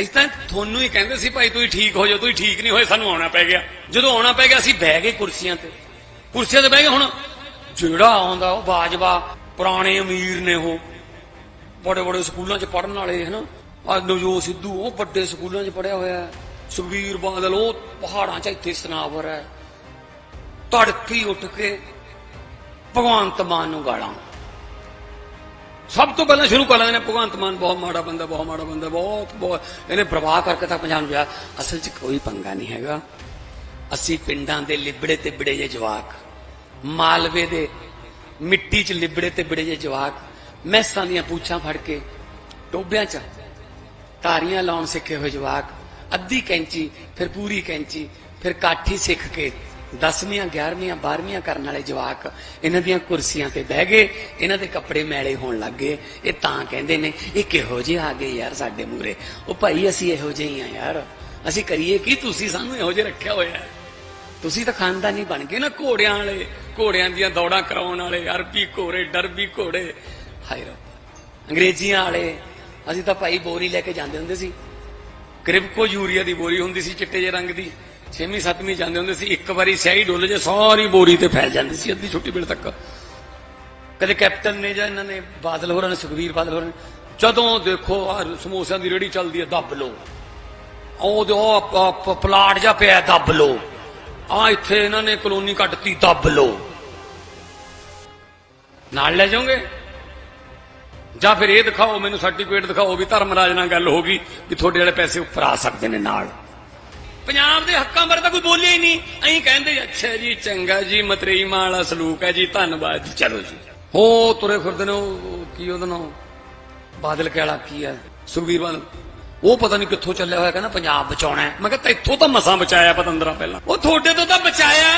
ਅਸੀਂ ਤਾਂ ਤੁਹਾਨੂੰ ਹੀ ਕਹਿੰਦੇ ਸੀ, ਭਾਈ ਤੁਸੀਂ ਠੀਕ ਹੋ ਜਾਓ, ਤੁਸੀਂ ਠੀਕ ਨਹੀਂ ਹੋਏ, ਸਾਨੂੰ ਆਉਣਾ ਪੈ ਗਿਆ। ਜਦੋਂ ਆਉਣਾ ਪੈ ਗਿਆ, ਅਸੀਂ ਬਹਿ ਗਏ ਕੁਰਸੀਆਂ ਤੇ। ਕੁਰਸੀਆਂ ਤੇ ਬਹਿ ਗਏ ਹੁਣ। ਜਿਹੜਾ ਆਉਂਦਾ, ਉਹ ਬਾਜਵਾ, ਪੁਰਾਣੇ ਅਮੀਰ ਨੇ ਉਹ। ਬੜੇ ਬੜੇ ਸਕੂਲਾਂ 'ਚ ਪੜਨ ਵਾਲੇ, ਹਨ? ਆ ਨਵਜੋਤ ਸਿੱਧੂ, ਉਹ ਵੱਡੇ ਸਕੂਲਾਂ 'ਚ ਪੜਿਆ ਹੋਇਆ ਹੈ। ਸੁਖਬੀਰ ਬਾਦਲ, ਉਹ ਪਹਾੜਾਂ 'ਚ ਇੱਥੇ ਸਨਾਵਰ ਹੈ। ਤੜਕੀ ਉੱਠ ਕੇ ਭਗਵੰਤ ਮਾਨ ਨੂੰ ਗਾਲਾਂ। ਸਭ ਤੋਂ ਪਹਿਲਾਂ ਸ਼ੁਰੂ ਕਰ ਲੈਂਦੇ ਨੇ, ਭਗਵੰਤ ਮਾਨ ਬਹੁਤ ਮਾੜਾ ਬੰਦਾ, ਬਹੁਤ ਮਾੜਾ ਬੰਦਾ, ਬਹੁਤ ਬਹੁਤ। ਇਹਨੇ ਪ੍ਰਵਾਹ ਕਰਕੇ ਤਾਂ ਪੰਜਾਬ ਨੂੰ ਵਿਆਹ ਅਸਲ 'ਚ ਕੋਈ ਪੰਗਾ ਨਹੀਂ ਹੈਗਾ। ਅਸੀਂ ਪਿੰਡਾਂ ਦੇ ਲਿਬੜੇ ਤੇ ਬਿੜੇ ਜੇ ਜਵਾਕ। ਮਾਲਵੇ ਦੇ ਮਿੱਟੀ 'ਚ ਲਿਬੜੇ ਤੇ ਬਿੜੇ ਜੇ ਜਵਾਕ। ਮੈਸਾਂ ਦੀਆਂ ਪੂਛਾਂ ਫੜ ਕੇ ਟੋਬਿਆਂ 'ਚ ਤਾਰੀਆਂ ਲਾਉਣ ਸਿੱਖੇ ਹੋਏ ਜਵਾਕ। ਅੱਧੀ ਕੈਂਚੀ, ਫਿਰ ਪੂਰੀ ਕੈਂਚੀ, ਫਿਰ ਕਾਠੀ ਸਿੱਖ ਕੇ 10ਵੀਆਂ 11ਵੀਆਂ 12ਵੀਆਂ ਕਰਨ ਵਾਲੇ ਜਵਾਕ ਇਹਨਾਂ ਦੀਆਂ ਕੁਰਸੀਆਂ ਤੇ ਬਹਿ ਗਏ, ਇਹਨਾਂ ਦੇ ਕੱਪੜੇ ਮੈਲੇ ਹੋਣ ਲੱਗ ਗਏ। ਇਹ ਤਾਂ ਕਹਿੰਦੇ ਨੇ, ਇਹ ਕਿਹੋ ਜਿਹੇ ਆ ਗਏ ਯਾਰ ਸਾਡੇ ਮੂਰੇ ਉਹ ਭਾਈ, ਅਸੀਂ ਇਹੋ ਜਿਹੇ ਹੀ ਆ ਯਾਰ। ਅਸੀਂ ਕਰੀਏ ਕੀ? ਤੁਸੀਂ ਸਾਨੂੰ ਇਹੋ ਜਿਹੇ ਰੱਖਿਆ ਹੋਇਆ ਹੈ। ਤੁਸੀਂ ਤਾਂ ਖਾਨਦਾਨੀ ਬਣ ਗਏ ਨਾ ਘੋੜਿਆਂ ਵਾਲੇ। ਘੋੜਿਆਂ ਦੀਆਂ ਦੌੜਾਂ ਕਰਾਉਣ ਵਾਲੇ। ਅਰਬੀ ਘੋੜੇ, ਡਰਬੀ ਘੋੜੇ। ਹਾਏ ਰੱਬ। ਅੰਗਰੇਜ਼ੀਆਂ ਵਾਲੇ। ਅਸੀਂ ਤਾਂ ਭਾਈ ਬੋਰੀ ਲੈ ਕੇ ਜਾਂਦੇ ਹੁੰਦੇ ਸੀ। ਕ੍ਰਿਪਕੋ ਯੂਰੀਆ ਦੀ ਬੋਰੀ ਹੁੰਦੀ ਸੀ ਚਿੱਟੇ ਜਿਹੇ ਰੰਗ ਦੀ। 6ਵੀਂ 7ਵੀਂ ਜਾਂਦੇ ਹੁੰਦੇ ਸੀ, ਇੱਕ ਵਾਰੀ ਸਿਆਹੀ ਡੁੱਲ ਜੇ, ਸਾਰੀ ਬੋਰੀ ਤੇ ਫੈਲ ਜਾਂਦੀ ਸੀ ਅੱਧੀ ਛੁੱਟੀ ਵੇਲੇ ਤੱਕ। ਕਦੇ ਕੈਪਟਨ ਨੇ ਜਾਂ ਇਹਨਾਂ ਨੇ, ਬਾਦਲ ਹੋਰਾਂ ਨੇ ਸੁਖਵੀਰ ਬਾਦਲ ਹੋਰਾਂ ਨੇ, ਜਦੋਂ ਦੇਖੋ ਆ ਸਮੋਸਿਆਂ ਦੀ ਰੇੜੀ ਚੱਲਦੀ ਹੈ, ਦੱਬ ਲੋ ਉਹ ਪਲਾਟ ਜਾ ਪਿਆ, ਦੱਬ ਲੋ ਆ ਇੱਥੇ ਇਹਨਾਂ ਨੇ ਕਲੋਨੀ ਕੱਟਤੀ, ਦੱਬ ਲੋ ਨਾਲ ਲੈ ਜਾਓਗੇ? ਜਾਂ ਫਿਰ ਇਹ ਦਿਖਾਓ, ਮੈਨੂੰ ਸਰਟੀਫਿਕੇਟ ਦਿਖਾਓ ਵੀ ਧਰਮਰਾਜ ਨਾਲ ਗੱਲ ਹੋ ਗਈ, ਵੀ ਤੁਹਾਡੇ ਵਾਲੇ ਪੈਸੇ ਉੱਪਰ ਆ ਸਕਦੇ ਨੇ ਨਾਲ। ਪੰਜਾਬ ਦੇ ਹੱਕਾਂ ਬਾਰੇ ਤਾਂ ਕੋਈ ਬੋਲਿਆ ਹੀ ਨਹੀਂ। ਐਂ ਕਹਿੰਦੇ, ਅੱਛਾ ਜੀ, ਚੰਗਾ ਜੀ, ਮਤਰੇਈ ਮਾਂ ਵਾਲਾ ਸਲੂਕ ਹੈ ਜੀ, ਧੰਨਵਾਦ ਜੀ। ਚਲੋ ਜੀ। ਹੋ, ਤੁਰੇ ਫਿਰਦੇ ਨੇ ਉਹ ਕੀ ਉਹਦਾ ਨਾਮ? ਬਾਦਲ ਕਹਿਲਾ ਕੀ ਹੈ? ਸੁਖਬੀਰ ਬਾਦਲ। ਉਹ ਪਤਾ ਨਹੀਂ ਕਿੱਥੋਂ ਚੱਲਿਆ ਹੋਇਆ, ਕਹਿੰਦਾ ਪੰਜਾਬ ਬਚਾਉਣਾ ਮੈਂ ਕਿਹਾ, ਤੈਥੋਂ ਤਾਂ ਮਸਾਂ ਬਚਾਇਆ ਪਤੰਦਰਾ ਪਹਿਲਾਂ। ਉਹ ਤੁਹਾਡੇ ਤੋਂ ਤਾਂ ਬਚਾਇਆ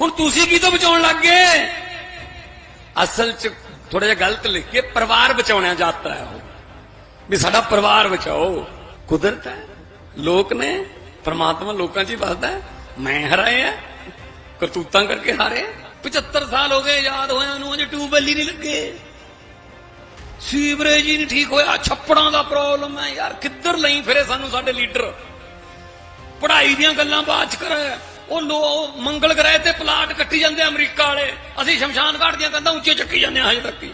ਹੁਣ ਤੁਸੀਂ ਕੀ ਤੋਂ ਬਚਾਉਣ ਲੱਗ ਗਏ? ਅਸਲ 'ਚ ਥੋੜਾ ਜਿਹਾ ਗਲਤ ਲਿਖ ਕੇ ਪਰਿਵਾਰ ਬਚਾਉਣਾ ਜਾਤਾ ਹੈ ਉਹ। ਵੀ ਸਾਡਾ ਪਰਿਵਾਰ ਬਚਾਓ। ਕੁਦਰਤ ਹੈ। ਲੋਕ ਨੇ, ਪਰਮਾਤਮਾ ਲੋਕਾਂ 'ਚ ਹੀ ਵਸਦਾ ਮੈਂ ਹਰਾਏ ਆ, ਕਰਤੂਤਾਂ ਕਰਕੇ ਹਾਰੇ 75 ਸਾਲ ਹੋ ਗਏ, ਯਾਦ ਹੋਇਆ ਨੂੰ ਅਜੇ ਟਿਊਬਵੈਲ ਹੀ ਨਹੀਂ ਲੱਗੇ। ਸੀਵਰੇਜ ਹੀ ਨਹੀਂ ਠੀਕ ਹੋਇਆ, ਛੱਪੜਾਂ ਦਾ ਪ੍ਰੋਬਲਮ ਹੈ ਯਾਰ। ਕਿੱਧਰ ਲਈ ਫਿਰੇ ਸਾਨੂੰ ਸਾਡੇ ਲੀਡਰ? ਪੜ੍ਹਾਈ ਦੀਆਂ ਗੱਲਾਂ ਬਾਅਦ ਚ ਕਰੇ। ਉਹ ਲੋ ਮੰਗਲ ਗ੍ਰਹਿ ਤੇ ਪਲਾਟ ਕੱਟੀ ਜਾਂਦੇ ਅਮਰੀਕਾ ਵਾਲੇ। ਅਸੀਂ ਸ਼ਮਸ਼ਾਨ ਘਾਟ ਦੀਆਂ ਕੰਧਾਂ ਉੱਚੇ ਚੱਕੀ ਜਾਂਦੇ ਹਾਂ ਹਜੇ ਤੱਕ ਹੀ।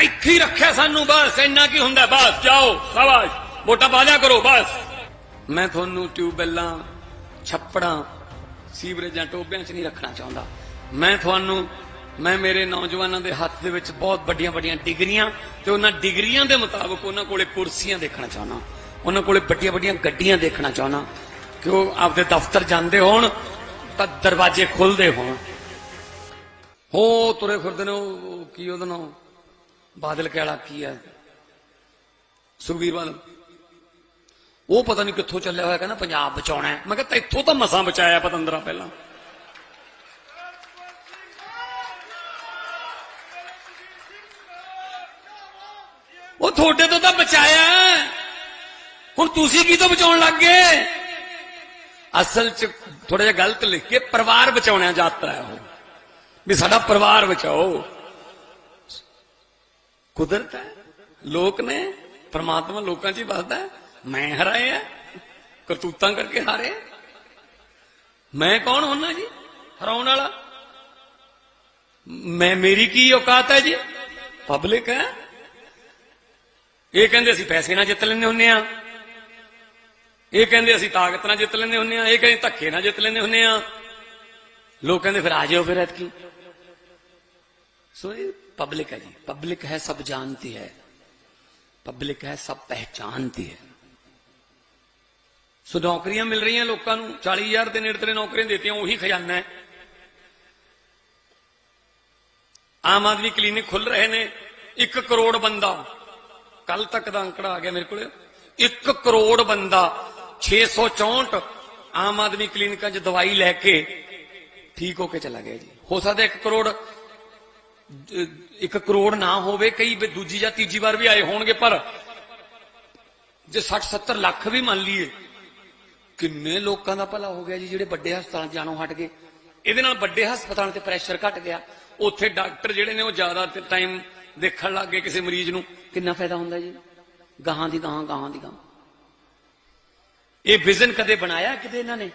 ਇੱਥੇ ਰੱਖਿਆ ਸਾਨੂੰ, ਬਸ। ਇੰਨਾ ਕੀ ਹੁੰਦਾ, ਬਸ। ਜਾਓ, ਸ਼ਾਬਾਸ਼। ਵੋਟਾਂ ਪਾ ਲਿਆ ਕਰੋ, ਬਸ। ਮੈਂ ਤੁਹਾਨੂੰ ਟਿਊਬਵੈਲਾਂ, ਛੱਪੜਾਂ, ਸੀਵਰੇਜਾਂ, ਟੋਬਿਆਂ 'ਚ ਨਹੀਂ ਰੱਖਣਾ ਚਾਹੁੰਦਾ। ਮੈਂ ਤੁਹਾਨੂੰ, ਮੈਂ ਮੇਰੇ ਨੌਜਵਾਨਾਂ ਦੇ ਹੱਥ ਦੇ ਵਿੱਚ ਬਹੁਤ ਵੱਡੀਆਂ ਵੱਡੀਆਂ ਡਿਗਰੀਆਂ ਤੇ ਉਹਨਾਂ ਡਿਗਰੀਆਂ ਦੇ ਮੁਤਾਬਕ ਉਹਨਾਂ ਕੋਲੇ ਕੁਰਸੀਆਂ ਦੇਖਣਾ ਚਾਹੁੰਦਾ। ਉਹਨਾਂ ਕੋਲੇ ਵੱਡੀਆਂ ਵੱਡੀਆਂ ਗੱਡੀਆਂ ਦੇਖਣਾ ਚਾਹੁੰਦਾ। ਕਿ ਉਹ ਆਪਦੇ ਦਫ਼ਤਰ ਜਾਂਦੇ ਹੋਣ ਤਾਂ ਦਰਵਾਜ਼ੇ ਖੁੱਲਦੇ ਹੋਣ। ਹੋ, ਤੁਰੇ ਫਿਰਦੇ ਨੇ, ਉਹ ਕੀ ਉਹਦਾ ਨਾਮ? ਬਾਦਲ ਕੇ ਕੀ ਹੈ? ਸੁਖਬੀਰ ਬਾਦਲ। ਉਹ ਪਤਾ ਨਹੀਂ ਕਿੱਥੋਂ ਚੱਲਿਆ ਹੋਇਆ, ਕਹਿੰਦਾ ਪੰਜਾਬ ਬਚਾਉਣਾ ਹੈ। ਮੈਂ ਕਿਹਾ ਤੈਥੋਂ ਤਾਂ ਮਸਾਂ ਬਚਾਇਆ ਪਤੰਦਰਾ ਪਹਿਲਾਂ। ਉਹ ਤੁਹਾਡੇ ਤੋਂ ਤਾਂ ਬਚਾਇਆ ਹੁਣ ਤੁਸੀਂ ਕੀ ਤੋਂ ਬਚਾਉਣ ਲੱਗ ਗਏ? ਅਸਲ 'ਚ ਥੋੜਾ ਜਿਹਾ ਗਲਤ ਲਿਖ ਕੇ ਪਰਿਵਾਰ ਬਚਾਉਣਾ ਯਾਤਰਾ ਹੈ ਉਹ। ਵੀ ਸਾਡਾ ਪਰਿਵਾਰ ਬਚਾਓ। ਕੁਦਰਤ ਹੈ। ਲੋਕ ਨੇ, ਪਰਮਾਤਮਾ ਲੋਕਾਂ 'ਚ ਹੀ ਵੱਸਦਾ ਹੈ। मैं हराया करतूतां करके हारे मैं कौन होना जी हराउन वाला मैं मेरी की औकात है जी ਪਬਲਿਕ ਹੈ ਇਹ ਕਹਿੰਦੇ ਅਸੀਂ ਪੈਸੇ ਨਾਲ ਜਿੱਤ ਲੈਂਦੇ ਹੁੰਨੇ ਆ ਇਹ ਕਹਿੰਦੇ ਅਸੀਂ ਤਾਕਤ ਨਾਲ ਜਿੱਤ ਲੈਂਦੇ ਹੁੰਨੇ ਆ ਇਹ ਕਹਿੰਦੇ ਧੱਕੇ ਨਾਲ ਜਿੱਤ ਲੈਂਦੇ ਹੁੰਨੇ ਆ ਲੋਕ ਕਹਿੰਦੇ ਫਿਰ ਆ ਜਾਓ ਫਿਰ ਐਤਕੀ ਸੋ ਇਹ ਪਬਲਿਕ ਹੈ ਜੀ ਪਬਲਿਕ ਹੈ ਸਭ ਜਾਣਤੀ ਹੈ पब्लिक है सब पहचानती है ਸੋ ਨੌਕਰੀਆਂ ਮਿਲ ਰਹੀਆਂ ਲੋਕਾਂ ਨੂੰ 40000 ਦੇ ਨੇੜੇ ਤੇੜੇ ਨੌਕਰੀਆਂ ਦਿੱਤੀਆਂ ਉਹੀ ਖਜ਼ਾਨਾ ਹੈ। ਆਮ ਆਦਮੀ ਕਲੀਨਿਕ ਖੁੱਲ ਰਹੇ ਨੇ 1 ਕਰੋੜ ਬੰਦਾ ਕੱਲ ਤੱਕ ਦਾ ਅੰਕੜਾ ਆ ਗਿਆ ਮੇਰੇ ਕੋਲ 1 ਕਰੋੜ ਬੰਦਾ 664 ਆਮ ਆਦਮੀ ਕਲੀਨਿਕਾਂ 'ਚ ਦਵਾਈ ਲੈ ਕੇ ਠੀਕ ਹੋ ਕੇ ਚਲਾ ਗਿਆ ਜੀ। ਹੋ ਸਕਦਾ 1 ਕਰੋੜ ਅਹ, ਇੱਕ ਕਰੋੜ ਨਾ ਹੋਵੇ ਕਈ ਦੂਜੀ ਜਾਂ ਤੀਜੀ ਵਾਰ ਵੀ ਆਏ ਹੋਣਗੇ ਪਰ ਜੇ 60 70 ਲੱਖ ਵੀ ਮੰਨ ਲਈਏ ਕਿੰਨੇ ਲੋਕਾਂ ਦਾ ਭਲਾ ਹੋ ਗਿਆ ਜੀ, ਜਿਹੜੇ ਵੱਡੇ ਹਸਪਤਾਲਾਂ 'ਚ ਜਾਣੋਂ ਹਟ ਗਏ। ਇਹਦੇ ਨਾਲ ਵੱਡੇ ਹਸਪਤਾਲਾਂ ਤੇ ਪ੍ਰੈਸ਼ਰ ਘਟ ਗਿਆ। ਉੱਥੇ ਡਾਕਟਰ ਜਿਹੜੇ ਨੇ ਉਹ ਜ਼ਿਆਦਾ ਟਾਈਮ ਦੇਖਣ ਲੱਗ ਗਏ ਕਿਸੇ ਮਰੀਜ਼ ਨੂੰ। ਕਿੰਨਾ ਫਾਇਦਾ ਹੁੰਦਾ ਜੀ? ਗਾਹਾਂ ਦੀ ਗਾਹਾਂ ਗਾਹਾਂ ਦੀ ਗਾਹਾਂ। ਇਹ ਵਿਜ਼ਨ ਕਦੇ ਬਣਾਇਆ ਕਿਤੇ ਇਹਨਾਂ ਨੇ?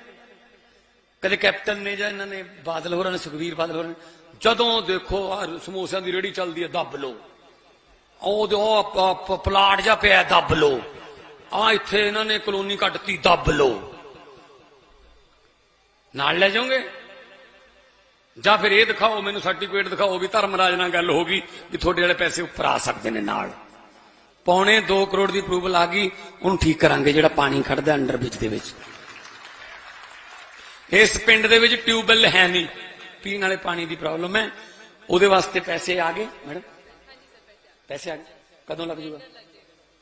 ਕਦੇ ਕੈਪਟਨ ਨੇ ਜਾਂ ਇਹਨਾਂ ਨੇ ਬਾਦਲ ਹੋਰਾਂ ਨੇ ਸੁਖਵੀਰ ਬਾਦਲ ਹੋਰਾਂ ਨੇ? ਜਦੋਂ ਦੇਖੋ ਆ ਸਮੋਸਿਆਂ ਦੀ ਰੇੜੀ ਚੱਲਦੀ ਹੈ, ਦੱਬ ਲੋ ਉਹ ਜੋ ਪਲਾਟ ਜਾ ਪਿਆ, ਦੱਬ ਲੋ ਆ ਇੱਥੇ ਇਹਨਾਂ ਨੇ ਕਲੋਨੀ ਕੱਟਤੀ, ਦੱਬ ਲੋ ਨਾਲ ਲੈ ਜਾਓਗੇ? ਜਾਂ ਫਿਰ ਇਹ ਦਿਖਾਓ, ਮੈਨੂੰ ਸਰਟੀਫਿਕੇਟ ਦਿਖਾਓ ਵੀ ਧਰਮਰਾਜ ਨਾਲ ਗੱਲ ਹੋ ਗਈ ਵੀ ਤੁਹਾਡੇ ਵਾਲੇ ਪੈਸੇ ਉੱਪਰ ਆ ਸਕਦੇ ਨੇ ਨਾਲ। ਪੌਣੇ 2 ਕਰੋੜ ਦੀ ਅਪਰੂਵਲ ਆ ਗਈ, ਉਹਨੂੰ ਠੀਕ ਕਰਾਂਗੇ ਜਿਹੜਾ ਪਾਣੀ ਖੜਦਾ ਅੰਡਰ ਬ੍ਰਿਜ ਦੇ ਵਿੱਚ। ਇਸ ਪਿੰਡ ਦੇ ਵਿੱਚ ਟਿਊਬਵੈਲ ਹੈ ਨਹੀਂ। ਪੀਣ ਵਾਲੇ ਪਾਣੀ ਦੀ ਪ੍ਰੋਬਲਮ ਹੈ। ਉਹਦੇ ਵਾਸਤੇ ਪੈਸੇ ਆ ਗਏ ਮੈਡਮ ਪੈਸੇ ਆ ਗਏ? ਕਦੋਂ ਲੱਗ ਜੂਗਾ?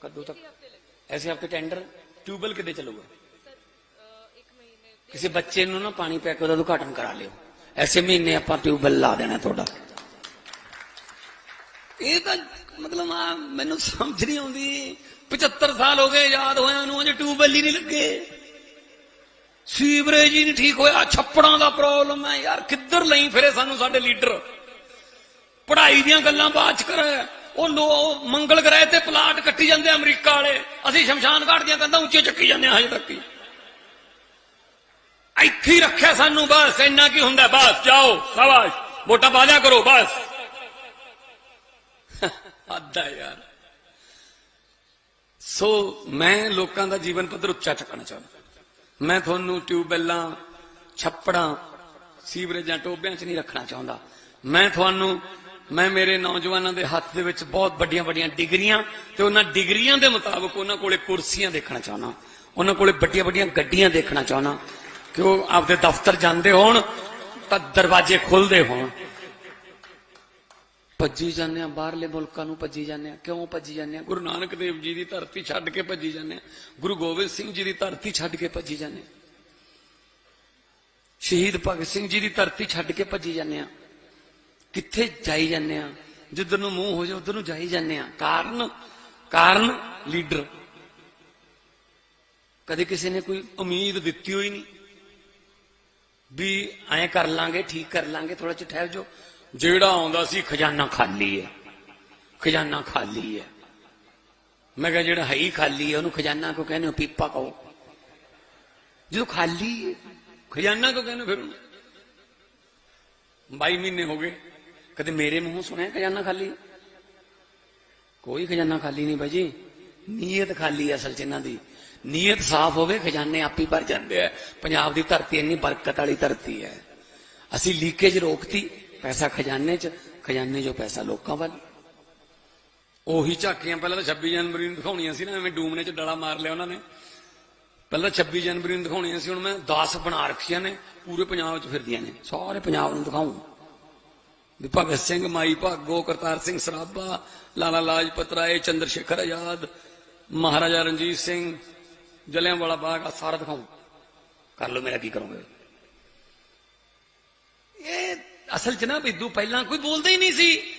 ਕਦੋਂ ਤੱਕ? ਐਸੇ ਹਫ਼ਤੇ ਟੈਂਡਰ ਟਿਊਬਵੈਲ ਕਿੱਦੇ ਚੱਲੂਗਾ? ਕਿਸੇ ਬੱਚੇ ਨੂੰ ਨਾ ਪਾਣੀ ਪੈ ਕੇ ਉਹਦਾ ਉਦਘਾਟਨ ਕਰਾ ਲਿਓ। ਐਸੇ ਮਹੀਨੇ ਆਪਾਂ ਟਿਊਬਵੈਲ ਲਾ ਦੇਣਾ ਤੁਹਾਡਾ। ਇਹ ਤਾਂ ਮਤਲਬ ਆ ਮੈਨੂੰ ਸਮਝ ਨਹੀਂ ਆਉਂਦੀ। 75 ਸਾਲ ਹੋ ਗਏ ਯਾਦ ਹੋਇਆ ਨੂੰ, ਅਜੇ ਟਿਊਬਵੈਲ ਹੀ ਨਹੀਂ ਲੱਗੇ। ਸੀਵਰੇਜ ਹੀ ਨਹੀਂ ਠੀਕ ਹੋਇਆ। ਛੱਪੜਾਂ ਦਾ ਪ੍ਰੋਬਲਮ ਹੈ। ਯਾਰ ਕਿੱਧਰ ਲਈ ਫਿਰੇ ਸਾਨੂੰ ਸਾਡੇ ਲੀਡਰ? ਪੜ੍ਹਾਈ ਦੀਆਂ ਗੱਲਾਂ ਬਾਅਦ ਚ ਕਰੇ। ਉਹ ਲੋ ਮੰਗਲ ਗ੍ਰਹਿ ਤੇ ਪਲਾਟ ਕੱਟੀ ਜਾਂਦੇ ਆ ਅਮਰੀਕਾ ਵਾਲੇ। ਅਸੀਂ ਸ਼ਮਸ਼ਾਨ ਘਾਟ ਦੀਆਂ ਕੰਧਾਂ ਉੱਚੇ ਚੱਕੀ ਜਾਂਦੇ ਹਾਂ ਹਜੇ ਤੱਕ ਹੀ। ਇੱਥੇ ਹੀ ਰੱਖਿਆ ਸਾਨੂੰ, ਬਸ, ਇੰਨਾ ਕੀ ਹੁੰਦਾ, ਬਸ, ਜਾਓ, ਸ਼ਾਬਾਸ਼, ਵੋਟਾਂ ਪਾ ਦਿਆ ਕਰੋ, ਬਸ। ਅੱਦਾ ਯਾਰ। ਸੋ ਮੈਂ ਲੋਕਾਂ ਦਾ ਜੀਵਨ ਪੱਧਰ ਉੱਚਾ ਚੱਕਣਾ ਚਾਹੁੰਦਾ। ਮੈਂ ਤੁਹਾਨੂੰ ਟਿਊਬਵੈਲਾਂ ਛੱਪੜਾਂ, ਸੀਵਰੇਜਾਂ, ਟੋਬਿਆਂ 'ਚ ਨਹੀਂ ਰੱਖਣਾ ਚਾਹੁੰਦਾ। ਮੈਂ ਤੁਹਾਨੂੰ, ਮੈਂ ਮੇਰੇ ਨੌਜਵਾਨਾਂ ਦੇ ਹੱਥ ਦੇ ਵਿੱਚ ਬਹੁਤ ਵੱਡੀਆਂ ਵੱਡੀਆਂ ਡਿਗਰੀਆਂ ਤੇ ਉਹਨਾਂ ਡਿਗਰੀਆਂ ਦੇ ਮੁਤਾਬਕ ਉਹਨਾਂ ਕੋਲੇ ਕੁਰਸੀਆਂ ਦੇਖਣਾ ਚਾਹੁੰਦਾ। ਉਹਨਾਂ ਕੋਲੇ ਵੱਡੀਆਂ ਵੱਡੀਆਂ ਗੱਡੀਆਂ ਦੇਖਣਾ ਚਾਹੁੰਦਾ। ਕਿ ਉਹ ਆਪਦੇ ਦਫ਼ਤਰ ਜਾਂਦੇ ਹੋਣ ਤਾਂ ਦਰਵਾਜ਼ੇ ਖੁੱਲਦੇ ਹੋਣ? ਭੱਜੀ ਜਾਂਦੇ ਆ ਬਾਹਰਲੇ ਮੁਲਕਾਂ ਨੂੰ ਭੱਜੀ ਜਾਂਦੇ ਆ ਕਿਉਂ ਭੱਜੀ ਜਾਂਦੇ ਆ ਗੁਰੂ ਨਾਨਕ ਦੇਵ ਜੀ ਦੀ ਧਰਤੀ ਛੱਡ ਕੇ ਭੱਜੀ ਜਾਂਦੇ ਆ ਗੁਰੂ ਗੋਬਿੰਦ ਸਿੰਘ ਜੀ ਦੀ ਧਰਤੀ ਛੱਡ ਕੇ ਭੱਜੀ ਜਾਂਦੇ ਆ ਸ਼ਹੀਦ ਭਗਤ ਸਿੰਘ ਜੀ ਦੀ ਧਰਤੀ ਛੱਡ ਕੇ ਭੱਜੀ ਜਾਂਦੇ ਆ ਕਿੱਥੇ ਜਾਈ ਜਾਂਦੇ ਆ ਜਿੱਧਰ ਨੂੰ ਮੂੰਹ ਹੋ ਜਾ ਉਧਰ ਨੂੰ ਜਾਈ ਜਾਂਦੇ ਆ ਕਾਰਨ ਕਾਰਨ ਲੀਡਰ। ਕਦੇ ਕਿਸੇ ਨੇ ਕੋਈ ਉਮੀਦ ਦਿੱਤੀ ਹੋਈ ਨਹੀਂ। ਵੀ ਐਂ ਕਰ ਲਾਂਗੇ, ਠੀਕ ਕਰ ਲਾਂਗੇ ਥੋੜਾ ਜਿਹਾ ਠਹਿਰ ਜਾਓ। ਜਿਹੜਾ ਆਉਂਦਾ ਸੀ ਖਜ਼ਾਨਾ ਖਾਲੀ ਹੈ। ਖਜ਼ਾਨਾ ਖਾਲੀ ਹੈ। ਮੈਂ ਕਿਹਾ, ਜਿਹੜਾ ਹੈ ਹੀ ਖਾਲੀ ਹੈ, ਉਹਨੂੰ ਖਜ਼ਾਨਾ ਕੋ ਕਹਿੰਦੇ ਹੋ? ਪੀਪਾ ਕਹੋ। ਜਦੋਂ ਖਾਲੀ ਖਜ਼ਾਨਾ ਕੋ ਕਹਿੰਦੇ ਫਿਰ ਉਹਨੂੰ? 22 ਮਹੀਨੇ ਹੋ ਗਏ। ਕਦੇ ਮੇਰੇ ਮੂੰਹੋਂ ਸੁਣਿਆ ਖਜ਼ਾਨਾ ਖਾਲੀ? ਕੋਈ ਖਜ਼ਾਨਾ ਖਾਲੀ ਨਹੀਂ ਬਾਜੀ ਨੀਅਤ ਖਾਲੀ ਅਸਲ ਚ ਇਹਨਾਂ ਦੀ। ਨੀਅਤ ਸਾਫ਼ ਹੋਵੇ, ਖਜ਼ਾਨੇ ਆਪੀ ਭਰ ਜਾਂਦੇ ਆ। ਪੰਜਾਬ ਦੀ ਧਰਤੀ ਇੰਨੀ ਬਰਕਤ ਵਾਲੀ ਧਰਤੀ ਹੈ। ਅਸੀਂ ਲੀਕੇਜ ਰੋਕਤੀ, ਪੈਸਾ ਖਜ਼ਾਨੇ 'ਚ, ਖਜ਼ਾਨੇ 'ਚੋਂ ਪੈਸਾ ਲੋਕਾਂ ਵੱਲ। ਉਹੀ ਝਾਕੀਆਂ ਪਹਿਲਾਂ ਤਾਂ 26 ਜਨਵਰੀ ਨੂੰ ਦਿਖਾਉਣੀਆਂ ਸੀ ਨਾ, ਐਵੇਂ ਡੂਮਨੇ 'ਚ ਡਲਾ ਮਾਰ ਲਿਆ ਉਹਨਾਂ ਨੇ। ਪਹਿਲਾਂ 26 ਜਨਵਰੀ ਨੂੰ ਦਿਖਾਉਣੀਆਂ ਸੀ, ਹੁਣ ਮੈਂ 10 ਬਣਾ ਰੱਖੀਆਂ ਨੇ, ਪੂਰੇ ਪੰਜਾਬ 'ਚ ਫਿਰਦੀਆਂ ਨੇ। ਸਾਰੇ ਪੰਜਾਬ ਨੂੰ ਦਿਖਾਉਂ। ਵੀ ਭਗਤ ਸਿੰਘ, ਮਾਈ ਭਾਗੋ, ਕਰਤਾਰ ਸਿੰਘ ਸਰਾਭਾ, ਲਾਲਾ ਲਾਜਪਤ ਰਾਏ ਚੰਦਰ ਸ਼ੇਖਰ ਆਜ਼ਾਦ, ਮਹਾਰਾਜਾ ਰਣਜੀਤ ਸਿੰਘ ਜਲਿਆਂਵਾਲਾ ਬਾਗ ਆ, ਸਾਰਾ ਦਿਖਾਉਂ। ਕਰ ਲਓ ਮੇਰਾ ਕੀ ਕਰੋਗੇ? ਇਹ ਅਸਲ 'ਚ ਨਾ ਬਿੱਦੂ ਪਹਿਲਾਂ ਕੋਈ ਬੋਲਦਾ ਹੀ ਨਹੀਂ ਸੀ।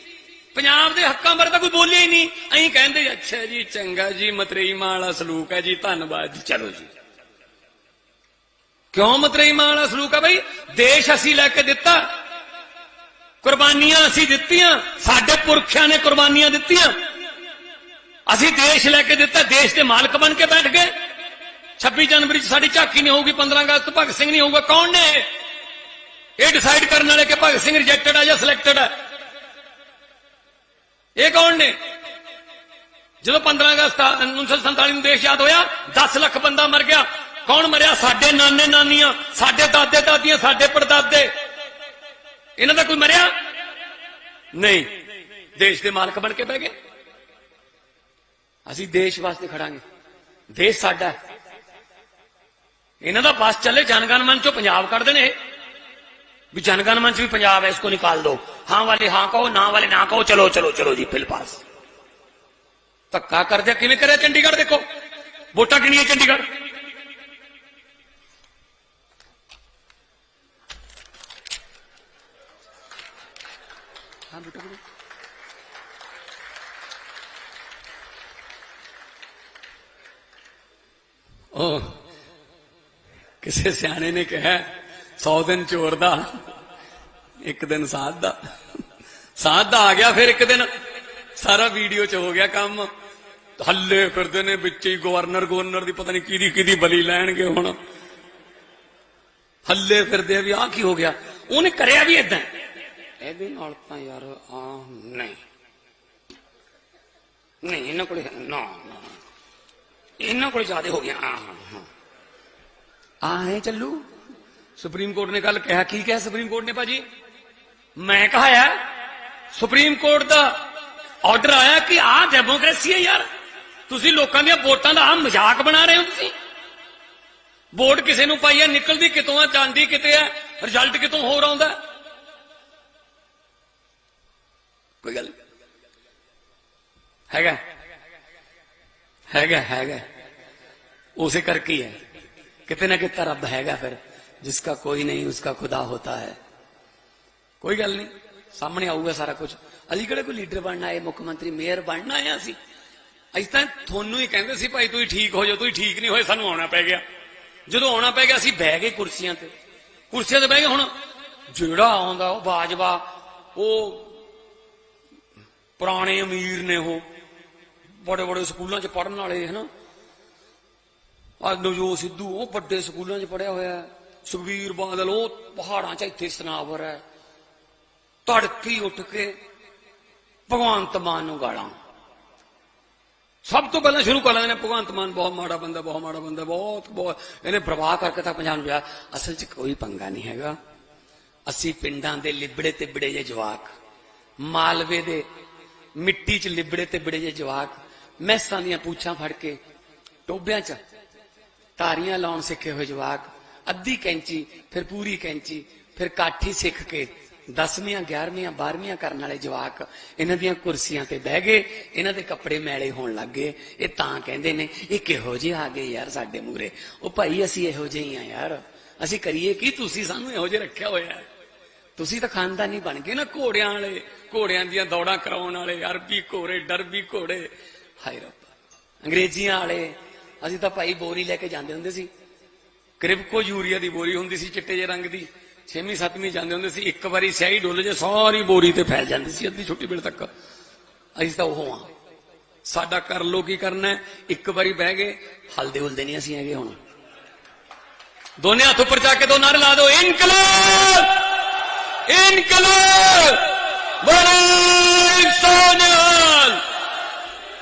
ਪੰਜਾਬ ਦੇ ਹੱਕਾਂ ਬਾਰੇ ਤਾਂ ਕੋਈ ਬੋਲਿਆ ਹੀ ਨਹੀਂ। ਅਸੀਂ ਕਹਿੰਦੇ, ਅੱਛਾ ਜੀ, ਚੰਗਾ ਜੀ, ਮਤਰੇਈ ਮਾਂ ਵਾਲਾ ਸਲੂਕ ਹੈ ਜੀ, ਧੰਨਵਾਦ ਜੀ, ਚਲੋ ਜੀ। ਕਿਉਂ ਮਤਰੇਈ ਮਾਂ ਵਾਲਾ ਸਲੂਕ ਹੈ ਬਈ? ਦੇਸ਼ ਅਸੀਂ ਲੈ ਕੇ ਦਿੱਤਾ। ਕੁਰਬਾਨੀਆਂ ਅਸੀਂ ਦਿੱਤੀਆਂ। ਸਾਡੇ ਪੁਰਖਿਆਂ ਨੇ ਕੁਰਬਾਨੀਆਂ ਦਿੱਤੀਆਂ। ਅਸੀਂ ਦੇਸ਼ ਲੈ ਕੇ ਦਿੱਤਾ, ਦੇਸ਼ ਦੇ ਮਾਲਕ ਬਣ ਕੇ ਬੈਠ ਗਏ। 26 ਜਨਵਰੀ 'ਚ ਸਾਡੀ ਝਾਕੀ ਨਹੀਂ ਹੋਊਗੀ 15 ਅਗਸਤ ਭਗਤ ਸਿੰਘ ਨਹੀਂ ਹੋਊਗਾ। ਕੌਣ ਨੇ? ਇਹ? ਇਹ ਡਿਸਾਈਡ ਕਰਨ ਵਾਲੇ ਕਿ ਭਗਤ ਸਿੰਘ ਰਿਜੈਕਟਡ ਹੈ ਜਾਂ ਸਿਲੈਕਟਡ ਹੈ ਇਹ ਕੌਣ ਨੇ? ਜਦੋਂ 15 ਅਗਸਤ 1947 ਨੂੰ ਦੇਸ਼ ਯਾਦ ਹੋਇਆ 10 ਲੱਖ ਬੰਦਾ ਮਰ ਗਿਆ। ਕੌਣ ਮਰਿਆ? ਸਾਡੇ ਨਾਨੇ ਨਾਨੀਆਂ, ਸਾਡੇ ਦਾਦੇ ਦਾਦੀਆਂ, ਸਾਡੇ ਪੜਦਾਦੇ। ਇਹਨਾਂ ਦਾ ਕੋਈ ਮਰਿਆ? ਨਹੀਂ। ਦੇਸ਼ ਦੇ ਮਾਲਕ ਬਣ ਕੇ ਬਹਿ ਗਏ। ਅਸੀਂ ਦੇਸ਼ ਵਾਸਤੇ ਖੜਾਂਗੇ। ਦੇਸ਼ ਸਾਡਾ ਹੈ। ਇਹਨਾਂ ਦਾ ਬਸ ਚੱਲੇ ਜਨਗਣ ਮੰਚ ਤੋਂ ਪੰਜਾਬ ਕੱਢ ਦੇਣੇ ਵੀ ਜਨਗਣ ਮੰਚ ਵੀ ਪੰਜਾਬ ਹੈ ਇਸ ਕੋ ਨਿਕਾਲ ਦਿਓ ਹਾਂ ਵਾਲੇ ਹਾਂ ਕਹੋ ਨਾ ਵਾਲੇ ਨਾ ਕਹੋ ਚਲੋ ਚਲੋ ਚਲੋ ਜੀ ਫਿਲ ਪਾਸ ਧੱਕਾ ਕਰਦੇ ਕਿਵੇਂ ਕਰਿਆ ਚੰਡੀਗੜ੍ਹ ਦੇਖੋ ਵੋਟਾਂ ਕਿੰਨੀਆਂ ਚੰਡੀਗੜ੍ਹ ਹਾਂ ਬੇਟਾ ਉਹ ਕਿਸੇ ਸਿਆਣੇ ਨੇ ਕਿਹਾ 100 ਦਿਨ ਚੋਰ ਦਾ, ਇੱਕ ਦਿਨ ਸਾਧ ਦਾ। ਸਾਧ ਦਾ ਆ ਗਿਆ ਫਿਰ ਇੱਕ ਦਿਨ। ਸਾਰਾ ਵੀਡੀਓ ਚ ਹੋ ਗਿਆ ਕੰਮ। ਹੱਲੇ ਫਿਰਦੇ ਨੇ ਵਿੱਚ ਹੀ ਗਵਰਨਰ ਗਵਰਨਰ ਦੀ ਪਤਾ ਨਹੀਂ ਕਿਹਦੀ ਕਿਹਦੀ ਬਲੀ ਲੈਣਗੇ ਹੁਣ। ਹੱਲੇ ਫਿਰਦੇ ਆ ਵੀ ਆਹ ਕੀ ਹੋ ਗਿਆ। ਉਹਨੇ ਕਰਿਆ ਵੀ ਇਦਾਂ ਇਹਦੇ ਨਾਲ ਤਾਂ ਯਾਰ ਆ ਨਹੀਂ। ਨਹੀਂ, ਇਹਨਾਂ ਕੋਲੇ ਨਾ ਨਾ। ਇਹਨਾਂ ਕੋਲੇ ਜ਼ਿਆਦਾ ਹੋ ਗਿਆ। ਹਾਂ ਹਾਂ ਆ ਹੈ ਚੱਲੂ ਸੁਪਰੀਮ ਕੋਰਟ ਨੇ ਕੱਲ ਕਿਹਾ ਕੀ ਕਿਹਾ ਸੁਪਰੀਮ ਕੋਰਟ ਨੇ ਭਾਜੀ ਮੈਂ ਕਹਾਇਆ ਸੁਪਰੀਮ ਕੋਰਟ ਦਾ ਆਰਡਰ ਆਇਆ ਕਿ ਆਹ ਡੈਮੋਕ੍ਰੇਸੀ ਹੈ ਯਾਰ ਤੁਸੀਂ ਲੋਕਾਂ ਦੀਆਂ ਵੋਟਾਂ ਦਾ ਆਹ ਮਜ਼ਾਕ ਬਣਾ ਰਹੇ ਹੋ ਤੁਸੀਂ ਵੋਟ ਕਿਸੇ ਨੂੰ ਪਾਈ ਹੈ ਨਿਕਲਦੀ ਕਿਤੋਂ ਆ ਜਾਂਦੀ ਕਿਤੇ ਹੈ ਰਿਜ਼ਲਟ ਕਿਤੋਂ ਹੋਰ ਆਉਂਦਾ ਹੈ? ਕੋਈ ਗੱਲ ਨਹੀਂ। ਹੈਗਾ ਹੈਗਾ ਹੈਗਾ ਉਸੇ ਕਰਕੇ ਹੀ ਹੈ ਕਿਤੇ ਨਾ ਕਿਤੇ ਰੱਬ ਹੈਗਾ ਫਿਰ ਜਿਸਕਾ ਕੋਈ ਨਹੀਂ ਉਸਕਾ ਖੁਦਾ ਹੋਤਾ ਹੈ ਕੋਈ ਗੱਲ ਨਹੀਂ ਸਾਹਮਣੇ ਆਊਗਾ ਸਾਰਾ ਕੁਝ ਅਸੀਂ ਕਿਹੜੇ ਕੋਈ ਲੀਡਰ ਬਣਨਾ ਹੈ ਮੁੱਖ ਮੰਤਰੀ ਮੇਅਰ ਬਣਨਾ ਹੈ ਅਸੀਂ ਅਸੀਂ ਤਾਂ ਤੁਹਾਨੂੰ ਹੀ ਕਹਿੰਦੇ ਸੀ ਭਾਈ ਤੁਸੀਂ ਠੀਕ ਹੋ ਜਾਓ ਤੁਸੀਂ ਠੀਕ ਨਹੀਂ ਹੋਏ ਸਾਨੂੰ ਆਉਣਾ ਪੈ ਗਿਆ ਜਦੋਂ ਆਉਣਾ ਪੈ ਗਿਆ ਅਸੀਂ ਬਹਿ ਗਏ ਕੁਰਸੀਆਂ ਤੇ ਕੁਰਸੀਆਂ ਤੇ ਬਹਿ ਗਏ ਹੁਣ ਜਿਹੜਾ ਆਉਂਦਾ ਉਹ ਬਾਜਵਾ ਉਹ ਪੁਰਾਣੇ ਅਮੀਰ ਨੇ ਉਹ ਬੜੇ ਬੜੇ ਸਕੂਲਾਂ 'ਚ ਪੜਨ ਵਾਲੇ ਹਨਾ ਆ ਨਵਜੋਤ ਸਿੱਧੂ, ਉਹ ਵੱਡੇ ਸਕੂਲਾਂ 'ਚ ਪੜਿਆ ਹੋਇਆ ਸੁਖਬੀਰ ਬਾਦਲ, ਉਹ ਪਹਾੜਾਂ 'ਚ ਇੱਥੇ ਸਨਾਵਰ ਹੈ। ਤੜਕੀ ਉੱਠ ਕੇ ਭਗਵੰਤ ਮਾਨ ਨੂੰ ਗਾਲਾਂ। ਸਭ ਤੋਂ ਪਹਿਲਾਂ ਸ਼ੁਰੂ ਕਰ ਲੈਂਦੇ ਨੇ, ਭਗਵੰਤ ਮਾਨ ਬਹੁਤ ਮਾੜਾ ਬੰਦਾ, ਬਹੁਤ ਮਾੜਾ ਬੰਦਾ, ਬਹੁਤ ਬਹੁਤ। ਇਹਨੇ ਪ੍ਰਵਾਹ ਕਰਕੇ ਤਾਂ ਪੰਜਾਬ ਨੂੰ ਵਿਆਹ ਅਸਲ 'ਚ ਕੋਈ ਪੰਗਾ ਨਹੀਂ ਹੈਗਾ। ਅਸੀਂ ਪਿੰਡਾਂ ਦੇ ਲਿਬੜੇ ਤੇ ਬੜੇ ਜੇ ਜਵਾਕ। ਮਾਲਵੇ ਦੇ ਮਿੱਟੀ 'ਚ ਲਿਬੜੇ ਤੇ ਬਿੜੇ ਜੇ ਜਵਾਕ। ਮੈਸਾਂ ਦੀਆਂ ਪੂਛਾਂ ਫੜ ਕੇ ਟੋਬਿਆਂ 'ਚ ਤਾਰੀਆਂ ਲਾਉਣ ਸਿੱਖੇ ਹੋਏ ਜਵਾਕ, ਅੱਧੀ ਕੈਂਚੀ, ਫਿਰ ਪੂਰੀ ਕੈਂਚੀ, ਫਿਰ ਕਾਠੀ ਸਿੱਖ ਕੇ 10ਵੀਆਂ 11ਵੀਆਂ 12ਵੀਆਂ ਕਰਨ ਵਾਲੇ ਜਵਾਕ ਇਹਨਾਂ ਦੀਆਂ ਕੁਰਸੀਆਂ ਤੇ ਬਹਿ ਗਏ, ਇਹਨਾਂ ਦੇ ਕੱਪੜੇ ਮੈਲੇ ਹੋਣ ਲੱਗ ਗਏ। ਇਹ ਤਾਂ ਕਹਿੰਦੇ ਨੇ, ਇਹ ਕਿਹੋ ਜਿਹੇ ਆ ਗਏ ਯਾਰ ਸਾਡੇ ਮੂਰੇ ਉਹ ਭਾਈ, ਅਸੀਂ ਇਹੋ ਜਿਹੇ ਹੀ ਆ ਯਾਰ। ਅਸੀਂ ਕਰੀਏ ਕੀ? ਤੁਸੀਂ ਸਾਨੂੰ ਇਹੋ ਜਿਹੇ ਰੱਖਿਆ ਹੋਇਆ ਤੁਸੀਂ ਤਾਂ ਖਾਨਦਾਨੀ ਬਣ ਗਏ ਨਾ ਘੋੜਿਆਂ ਵਾਲੇ, ਘੋੜਿਆਂ ਦੀਆਂ ਦੌੜਾਂ ਕਰਾਉਣ ਵਾਲੇ, ਅਰਬੀ ਘੋੜੇ, ਡਰਬੀ ਘੋੜੇ। ਹਾਏ ਰੱਬਾ। ਅੰਗਰੇਜ਼ੀਆਂ ਵਾਲੇ ਅਸੀਂ ਤਾਂ ਭਾਈ ਬੋਰੀ ਲੈ ਕੇ ਜਾਂਦੇ ਹੁੰਦੇ ਸੀ। ਕ੍ਰਿਪਕੋ ਯੂਰੀਆ ਦੀ ਬੋਰੀ ਹੁੰਦੀ ਸੀ ਚਿੱਟੇ ਜਿਹੇ ਰੰਗ ਦੀ। 6ਵੀਂ 7ਵੀਂ ਜਾਂਦੇ ਹੁੰਦੇ ਸੀ। ਇੱਕ ਵਾਰੀ ਸਿਆਹੀ ਡੁੱਲ ਜੇ ਸਾਰੀ ਬੋਰੀ ਤੇ ਫੈਲ ਜਾਂਦੀ ਸੀ ਅੱਧੀ ਛੁੱਟੀ ਵੇਲੇ ਤੱਕ। ਅਸੀਂ ਤਾਂ ਉਹ ਆ ਸਾਡਾ ਕਰ ਲੋ ਕੀ ਕਰਨਾ ਇੱਕ ਵਾਰੀ ਬਹਿ ਗਏ, ਹਲਦੇ ਹੁਲਦੇ ਨਹੀਂ ਅਸੀਂ ਹੈਗੇ ਹੁਣ। ਦੋਨੇ ਹੱਥ ਉੱਪਰ ਜਾ ਕੇ ਦੋ ਨਾਰੇ ਲਾ ਦਿਓ। ਇਨਕਲਾਬ! ਇਨਕਲਾਬ! ਬੜੇ ਸੋਨੇ